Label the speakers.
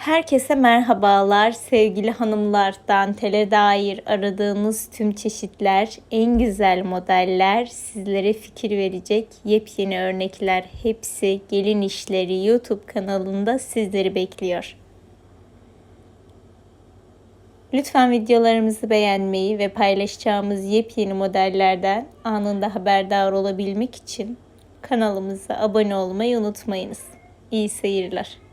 Speaker 1: Herkese merhabalar sevgili hanımlar. Dantele dair aradığınız tüm çeşitler, en güzel modeller, sizlere fikir verecek yepyeni örnekler hepsi Gelin İşleri YouTube kanalında sizleri bekliyor. Lütfen videolarımızı beğenmeyi ve paylaşacağımız yepyeni modellerden anında haberdar olabilmek için kanalımıza abone olmayı unutmayınız. İyi seyirler.